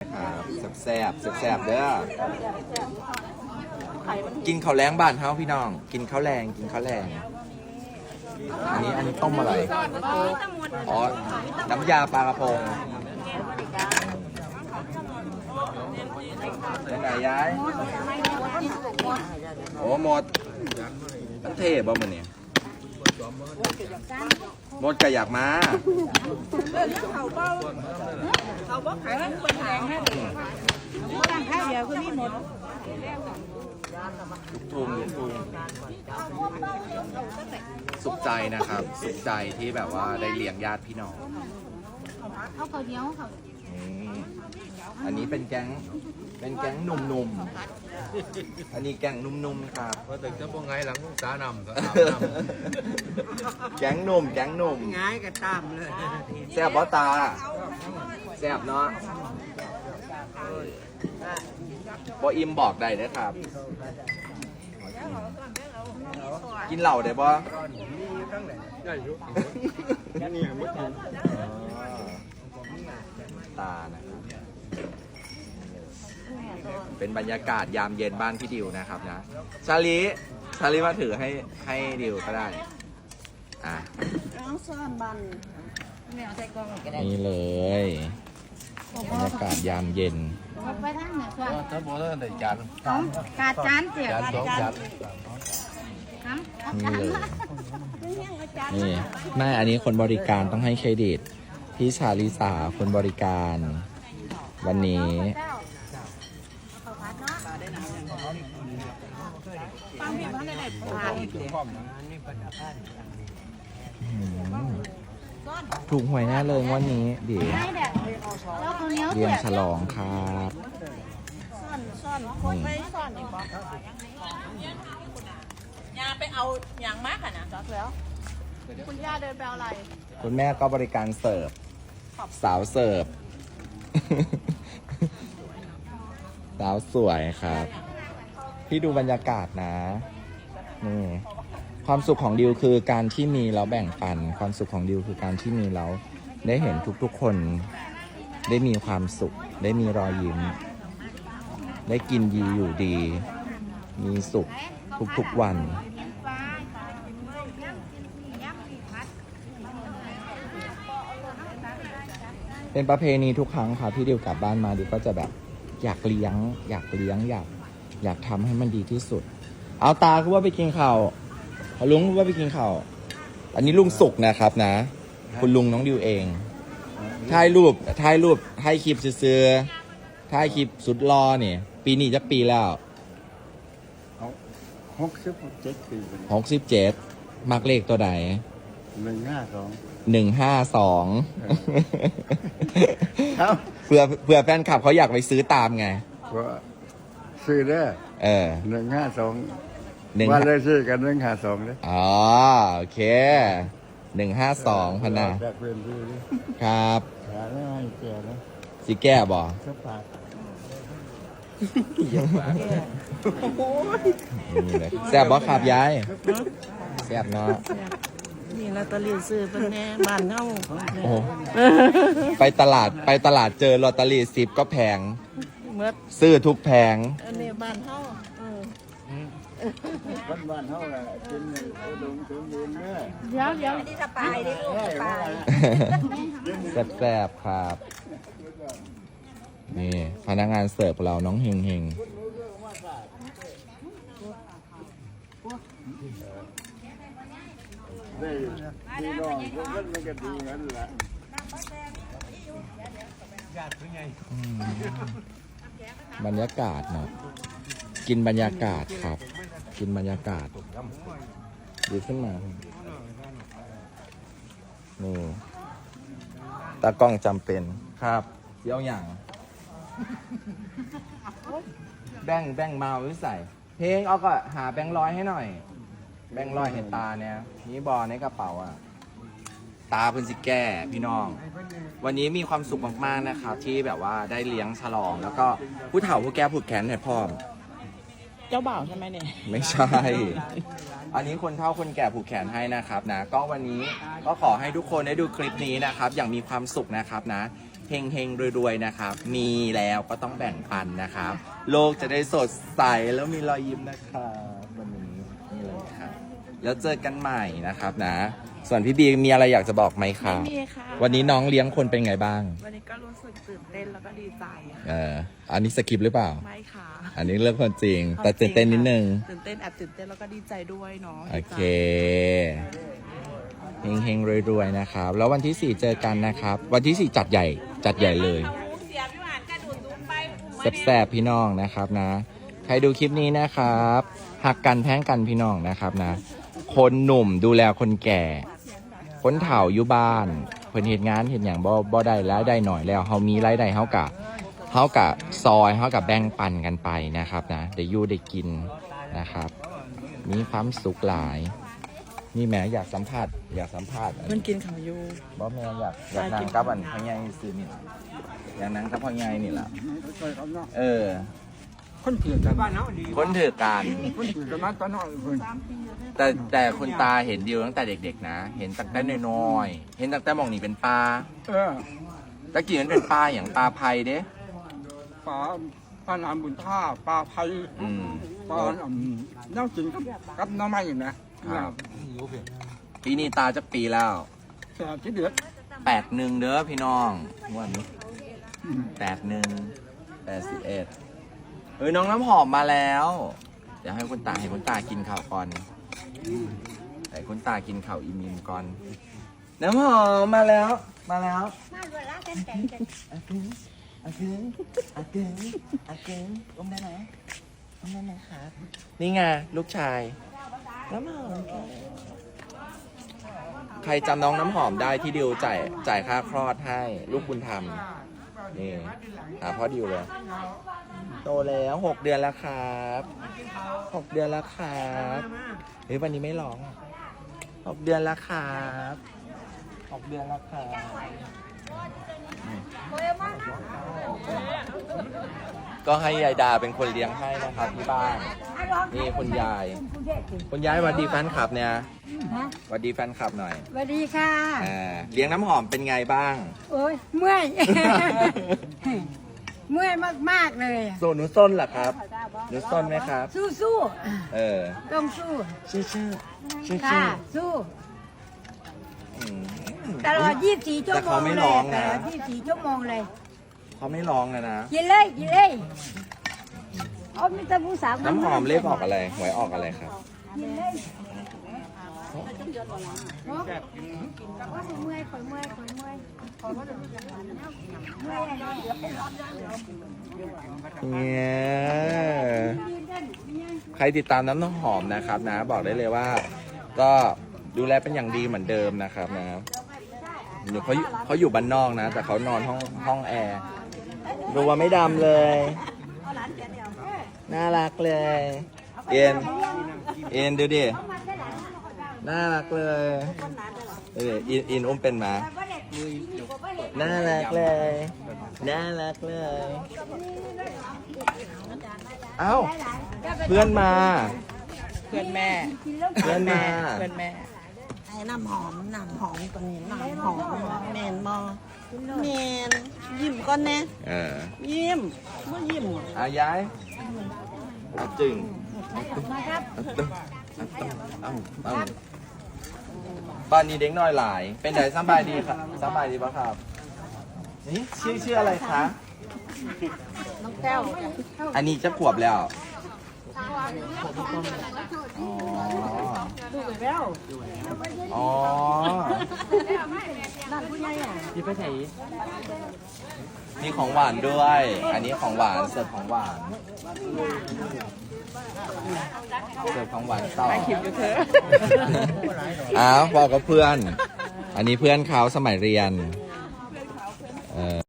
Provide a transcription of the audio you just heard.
ครับแซ่บๆแซ่บๆเด้อ กินข้าวแรงบ้านเฮาพี่น้อง กินข้าวแรง กินข้าวแรง อันนี้อันนี้ต้มอะไร อ๋อ น้ำยาปลากระพงเป็นย้าย โอ้หมด มันเทบ่มันเนี่ย มดก็อยากมาตั้งข้าวเดียวคือมีหมดทุกทุงทุกทุงสุขใจนะครับ สุขใจที่แบบว่าได้เลี้ยงญาติพี่น้องเอาข้าวเหนียวเขานี่อันนี้เป็นแก๊ง เป็นแก๊งหนุ่มๆ อันนี้แก๊งหนุ่มๆ ครับพอถึงจะบ่ไงหลังตานำก็อาบน้ แก๊งหนุ่มแก๊งหนุ่มง่ายก็ตามเลยแซ่บบ่ตาแซ่บเนาะบ่อิ่มบอกได้เด้อครับ กินเหล้าได้บ่ำได้อยู่นี่เมื่อกี้ตานะครับเป็นบรรยากาศยามเย็นบ้านพี่ดิวนะครับนะ ชาลีชาลีมาถือให้ให้ดิวก็ได้ อะน้องซ่อนบันไม่เอาใส่กล่องก็ได้นี่เลยบรรยากาศยามเย็นเอาไปทางไหนส่วนถ้าบ่ได้ได้จานของกาดจานเสียจานสองจานครับนี่เลยนี่แม่อันนี้คนบริการต้องให้เครดิต พี่ชาลิสาคนบริการ วันนี้ฟังพี่บ้านได้ได้ปลาอืม ถูกหวยแน่เลยงวันนี้ เดี๋ยวได้แบบแล้วข้าวเหนียวเรีเสียงยฉลองครับซ่อนซ่อนคนไม่ซ่อนอีกบ่ยาไปเอาอย่างมากค่ะนะจักแล้วคุณย่าเดินไปเอาอะไร คุณแม่ก็บริการเสิร์ฟ สาวเสิร์ฟ สาวสวยครับ พี่ดูบรรยากาศนะ นี่ ความสุขของดิวคือการที่มีแล้วแบ่งปัน ความสุขของดิวคือการที่มีแล้วได้เห็นทุกๆคน ได้มีความสุข ได้มีรอยยิ้ม ได้กินดีอยู่ดี มีสุขทุกๆวัน เป็นประเพณีทุกครั้งค่ะที่ดิวกลับบ้านมาดิวก็จะแบบอยากเลี้ยง อยากเลี้ยงอยากอยากทำให้มันดีที่สุด เอาตาคือว่าไปกินข้าว เอาลุงคือว่าไปกินข้าวอันนี้ลุงสุกนะครับนะ คุณลุงน้องดิวเองถ่ายรูปถ่ายรูปให้คลิปซื้อๆถ่ายคลิปสุดรอเนี่ย ปีนี้จะปีแล้วหกสิบเจ็ดปีเป็นหกสิบเจ็ดมักเลขตัวใดหนึ่งห้าสองหนึ่งห้าสองครับเผื่อเผื่อแฟนคลับเขาอยากไปซื้อตามไงว่าซื้อได้อเออหนึ่งห้าสอง หนึ่งว่าเลยซื้อกันหนึ่งห้าสองเลยอ๋อโอเคหนึ่งห้าสองพันนะจากเป็นซื้อเลยครับหาไม่ให้แก่นะสิแก้บ่สักปากนี่เลยแซ่บบ่ครับยายแซ่บเนาะนี่ลอตเตอรี่ซื้อเป็นแน่บ้านเฮาโอ้ไปตลาดไปตลาดเจอลอตเตอรี่สิบก็แพง เมื่อซื้อทุกแพงอันนี้บ้านเฮาเออ บ้านบ้านเท่าไรกินเงินอุดมสมบูรณ์เด้อเดี๋ยวเดี๋ยวนี่สบายดิลูกสว่าบายแซ่บๆครับ นี่พนักงานเสิร์ฟเราน้องเฮงเฮงได้พี่น้องพวกมันมันก็ดีงั้นแหละบรรยากาศเนาะกินบรรยากาศครับ กินบรรยากาศ ดีขึ้นมา นี่ตากล้องจำเป็นครับเที่ยวอย่าง แบ่งแบ่งมาไว้ใส่ เพลงเอาก็หาแบงค์ร้อยให้หน่อย แบงค์ร้อยเห็นตาเนี่ยนี่บอในกระเป๋าอะ ตาเพิ่นสิแก้พี่น้อง วันนี้มีความสุขมากๆนะครับที่แบบว่าได้เลี้ยงฉลอง แล้วก็ผู้เฒ่าผู้แก่ผูกแขนให้พ่อม เจ้าบ่าวใช่ไหมเนี่ย ไม่ใช่ อันนี้คนเฒ่าคนแก่ผูกแขนให้นะครับนะ ก็วันนี้ก็ขอให้ทุกคนได้ดูคลิปนี้นะครับ อย่างมีความสุขนะครับนะ เฮงเฮงๆรวยๆนะครับ มีแล้วก็ต้องแบ่งปันนะครับ โลกจะได้สดใสแล้วมีรอยยิ้มนะครับวันนี้นี่เลยครับ แล้วเจอกันใหม่นะครับนะ ส่วนพี่บีมีอะไรอยากจะบอกไหมครับไม่มีค่ะ วันนี้น้องเลี้ยงคนเป็นไงบ้าง วันนี้ก็รู้สึกตื่นเต้นแล้วก็ดีใจค่ะเอออันนี้สคริปต์หรือเปล่า ไม่ค่ะ อันนี้เรื่องความจริง แต่ตื่นเต้นนิดนึง ตื่นเต้นแอบตื่นเต้นแล้วก็ดีใจด้วยเนาะโอเคเฮงเฮงๆรวยๆนะครับ แล้ววันที่ 4 เจอกันนะครับ วันที่ 4 จัดใหญ่จัดใหญ่เลยแสบๆพี่น้องนะครับนะ ใครดูคลิปนี้นะครับหักกันแพ้งกันพี่น้องนะครับนะ คนหนุ่มดูแลคนแก่ คนเฒ่าอยู่บ้านเพิ่นเหตุงานเห็นอย่างบ่บ่ได้แล้วได้หน่อยแล้วเฮามีรายได้เฮากะ เฮากะซอยเฮากะแบ่งปันกันไปนะครับนะได้อยู่ได้กินนะครับ มีความสุขหลาย นี่แหม่อยากสัมผัสอยากสัมผัสมันกินข้าวอยู่บอแม่อยากอยากนั่งกับอันพ่อใหญ่ซื้อนี่ล่ะอยากนั่งกับพ่อใหญ่นี่ล่ะเคยเขาเนาะเออ คนเถื่อนบ้านเนาะดีคนถือการ คนถือกันมาตอนน้อยเพิ่นแต่แต่คุณตาเห็นดิวตั้งแต่เด็ก ๆ นะ เห็นตั้งแต่น้อยๆเห็นตั้งแต่หมองนี่เป็นปลาเออตะกี้มันเป็นปลาอย่างปลาไพเด้ ปลาปลาน้ำบุญท่าปลาไผ่อืม ปลาอืมน้ำกินกับกับน้ำมันอยู่นะครับ ปีนี้ตาจะปีแล้วแซ่บที่เดือดแปดหนึ่งเด้อพี่น้องงวันนี้แปดหนึ่งแปดสิบเอ็ดเฮ้ยน้องน้ำหอมมาแล้ว เดี๋ยวให้คุณตาให้คุณตากินข้าวก่อนให้คุณตากินข้าวอิมิมก่อน น้ำหอมมาแล้ว มาแล้วอากึง อากึงอากึงอากึงอุ้มได้ไหมอุ้มได้ไหมครับนี่ไงลูกชาย น้ำหอมค่ะใครจำน้องน้ำหอมได้ที่ดิวจ่ายจ่ายค่าคลอดให้ ลูกบุญธรรมนี่หาพ่อดิวเลย โตแล้วหกเดือนแล้วครับหกเดือนแล้วครับเฮ้ยวันนี้ไม่ร้องหกเดือนแล้วครับหกเดือนแล้วครับ ก็ให้ยายดาเป็นคนเลี้ยงให้นะครับที่บ้าน นี่คุณยาย คุณยายสวัสดีแฟนคลับเนี่ยสวัสดีแฟนคลับหน่อยสวัสดีค่ะอ่าเลี้ยงน้ำหอมเป็นไงบ้าง โอ้ยเมื่อย เมื่อยมากๆเลยโซนุส้นเหรอครับหนุส้นไหมครับ สู้สู้เออๆต้องสู้ ชื่อชื่อชื่อค่ะชื่อสู้อืม ตลอด 24 ชั่วแต่โมเขางไม่เลร้ยองตนะลอด24 ชั่วโมงเลยเขาไม่ร้องเลยนะกินเลยกินเลยเอามีแต่ผู้สาวน้ำหอมเลขออกอะไรหวยออกอะไรครับกินเลยเนาะว่าสิเมื่อยข่อยเมื่อยข่อยเมื่อยเมื่อยอะไรเดี๋ยวเนี่ยใครติดตามน้ำหอมนะครับนะ บอกได้เลยว่า ก็ดูแลเป็นอย่างดีเหมือนเดิมนะครับนะ เดี๋ยวเขาอยู่เขาอยู่บ้านนอกนะ แต่เขานอนห้องห้องแอร์ดูว่าไม่ดำเลย น่ารักเลย เอ็น เอ็นดูดิ น่ารักเลยเอออินอินอุ้มเป็นหมา น่ารักเลย น่ารักเลย เอ้า เพื่อนมา เพื่อนแม่ เพื่อนมา เพื่อนแม่ ไอ้น้ำหอมน้ำหอมตัวนี้น้ำหอมแมนมอแมนยิ้มก่อนแน่เออยิ้มว่ายิ้มเอาย้ายเอาจึงเอาตึงเอาเอาบ้านนี้เด็กน้อยหลาย เป็นไงสบายดีครับสบายดีปะครับ นี่ชื่อชื่ออะไรคะน้องแก้วอันนี้จะขวบแล้วดูไปแล้ว อ๋อนั่นผู้ใหญ่อะมีของหวานด้วย อันนี้ของหวานเสิร์ฟของหวาน เสิร์ฟของหวานต่อคลิปอยู่เธออ้าวบอกกับเพื่อน อันนี้เพื่อนเขาสมัยเรียน เออ